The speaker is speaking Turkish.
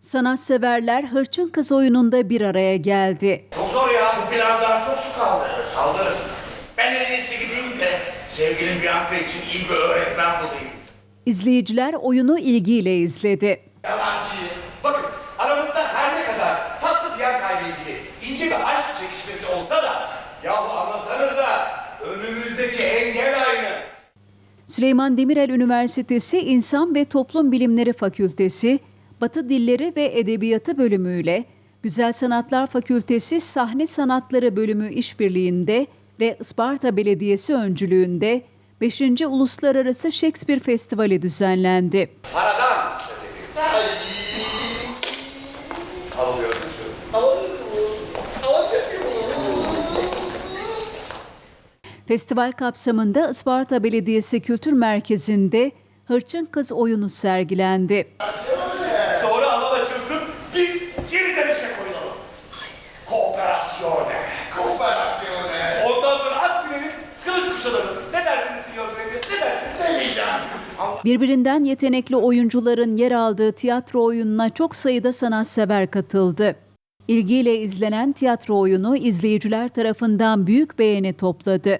Sanatseverler Hırçın Kız oyununda bir araya geldi. Çok zor ya. Bu pilav daha çok su kaldırır. Kaldırır. Ben en iyisi gideyim de sevgilim Bianca için iyi bir öğretmen bulayım. İzleyiciler oyunu ilgiyle izledi. Yalancıyı. Bakın aramızda her ne kadar tatlı Bianca ile ilgili ince bir aşk çekişmesi olsa da yahu anlasanıza önümüzdeki engel aynı. Süleyman Demirel Üniversitesi İnsan ve Toplum Bilimleri Fakültesi, Batı Dilleri ve Edebiyatı bölümüyle Güzel Sanatlar Fakültesi Sahne Sanatları bölümü işbirliğinde ve Isparta Belediyesi öncülüğünde 5. Uluslararası Shakespeare Festivali düzenlendi. Paradan? Festival kapsamında Isparta Belediyesi Kültür Merkezi'nde Hırçın Kız oyunu sergilendi. Kuşanalım. Ne dersiniz Sinyor Bey? Ne dersiniz? Ne diyeceğim? Birbirinden yetenekli oyuncuların yer aldığı tiyatro oyununa çok sayıda sanatsever katıldı. İlgiyle izlenen tiyatro oyunu izleyiciler tarafından büyük beğeni topladı.